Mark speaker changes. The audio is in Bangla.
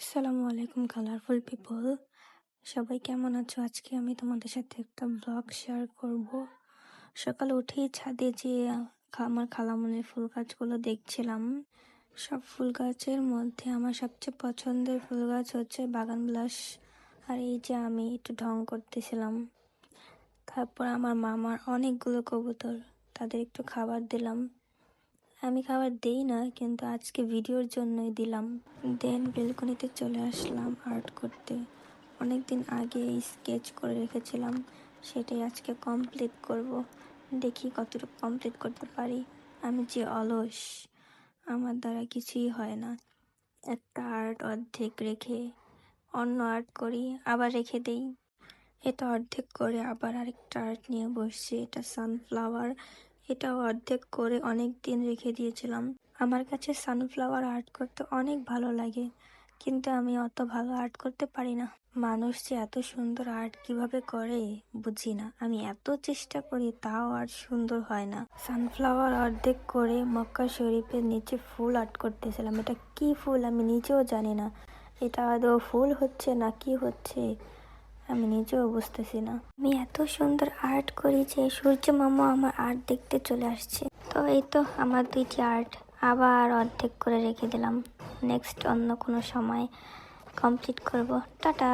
Speaker 1: আসসালামু আলাইকুম কালারফুল পিপল সবাই কেমন আছো? আজকে আমি তোমাদের সাথে একটা ব্লগ শেয়ার করব। সকালে উঠেই ছাদে যে আমার খালামনের ফুল গাছগুলো দেখছিলাম, সব ফুল গাছের মধ্যে আমার সবচেয়ে পছন্দের ফুল গাছ হচ্ছে বাগান বিলাস আর এই যে আমি একটু ঢং করতেছিলাম, তারপর আমার মামার অনেকগুলো কবুতর, তাদের একটু খাবার দিলাম। আমি খাবার দেই না, কিন্তু আজকে ভিডিওর জন্যই দিলাম। দেন বেলকনিতে চলে আসলাম আর্ট করতে। অনেক দিন আগে স্কেচ করে রেখেছিলাম, সেটাই আজকে কমপ্লিট করব। দেখি কতটুকু কমপ্লিট করতে পারি। আমি যে অলস, আমার দ্বারা কিছুই হয় না। একটা আর্ট অর্ধেক রেখে অন্য আর্ট করি, আবার রেখে দেই। এটা অর্ধেক করে আবার আরেকটা আর্ট নিয়ে বসছি, এটা সানফ্লাওয়ার এটা অর্ধেক করে অনেক দিন রেখে দিয়েছিলাম। আমার কাছে সানফ্লাওয়ার আর্ট করতে অনেক ভালো লাগে, কিন্তু আমি অত ভালো আর্ট করতে পারি না। মানুষ যে এত সুন্দর আর্ট কীভাবে করে, বুঝি না। আমি এত চেষ্টা করি, তাও আর সুন্দর হয় না। সানফ্লাওয়ার অর্ধেক করে মক্কা শরীফের নিচে ফুল আর্ট করতেছিলাম। এটা কি ফুল আমি নিজেও জানি না। এটা আদৌ ফুল হচ্ছে না কি হচ্ছে? আমি নিজেও বুঝতেছি না। আমি এত সুন্দর আর্ট করি যে সূর্য মামা আমার আর্ট দেখতে চলে আসছে। তো এই তো আমার দুইটি আর্ট আবার অর্ধেক করে রেখে দিলাম। নেক্সট অন্য কোনো সময় কমপ্লিট করব। টাটা!